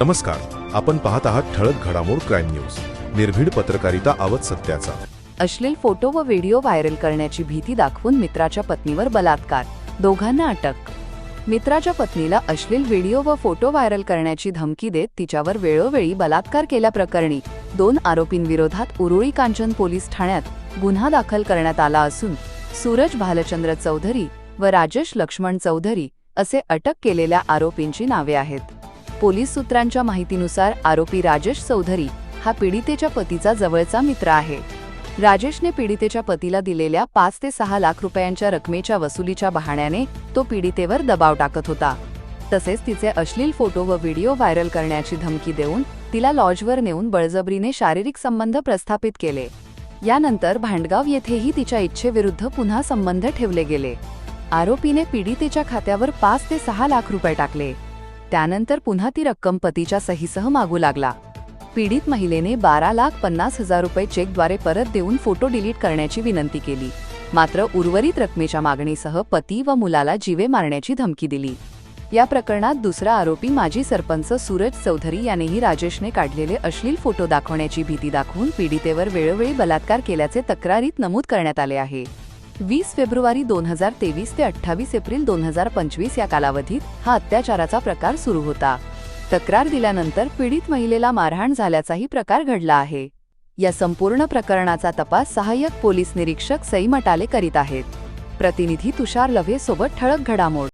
नमस्कार आपण पाहत आहात ठळक घडामोड क्राईम न्यूज. निर्भीड पत्रकारिता आवत सत्याचा. अश्लील फोटो व व्हिडिओ व्हायरल करण्याची भीती दाखवून मित्राच्या पत्नीवर बलात्कार. दोघांना अटक. मित्राच्या पत्नीला अश्लील व्हिडिओ व फोटो व्हायरल करण्याची धमकी देत तिच्यावर वेळोवेळी बलात्कार केल्याप्रकरणी दोन आरोपींविरोधात उरुळी कांचन पोलीस ठाण्यात गुन्हा दाखल करण्यात आला असून सूरज भालचंद्र चौधरी व राजेश लक्ष्मण चौधरी असे अटक केलेल्या आरोपींची नावे आहेत. पोलीस सूत्रांच्या माहितीनुसार आरोपी राजेश चौधरी हा पीडितेच्या पतीचा जवळचा मित्र आहे. राजेशने पीडितेच्या पतीला दिलेल्या पाच ते सहा लाख रुपयांच्या रकमेच्या वसुलीच्या बहाण्याने तो पीडितेवर दबाव टाकत होता. तसेच तिचे अश्लील फोटो व व्हिडिओ व्हायरल करण्याची धमकी देऊन तिला लॉजवर नेऊन बळजबरीने शारीरिक संबंध प्रस्थापित केले. यानंतर भांडगाव येथेही तिच्या इच्छेविरुद्ध पुन्हा संबंध ठेवले गेले. आरोपीने पीडितेच्या खात्यावर पाच ते सहा लाख रुपये टाकले. त्यानंतर पुन्हा ती रक्कम पतीच्या सहीसह मागू लागला. पीडित महिलेने बारा लाख पन्नास हजार रुपये चेकद्वारे परत देऊन फोटो डिलीट करण्याची विनंती केली. मात्र उर्वरित रकमेच्या मागणीसह पती व मुलाला जीवे मारण्याची धमकी दिली. या प्रकरणात दुसरा आरोपी माजी सरपंच सूरज चौधरी यानेही राजेशने काढलेले अश्लील फोटो दाखवण्याची भीती दाखवून पीडितेवर वेळोवेळी बलात्कार केल्याचे तक्रारीत नमूद करण्यात आले आहे. वीस फेब्रुवारी दोन हजार तेवीस ते अठ्ठावीस एप्रिल दोन हजार पंचवीस या कालावधीत हा अत्याचाराचा प्रकार सुरू होता. तक्रार दिल्यानंतर पीडित महिलेला मारहाण झाल्याचाही प्रकार घडला आहे. या संपूर्ण प्रकरणाचा तपास सहाय्यक पोलीस निरीक्षक सई मटाले करीत आहेत. प्रतिनिधी तुषार लव्हे सोबत ठळक घडामोड.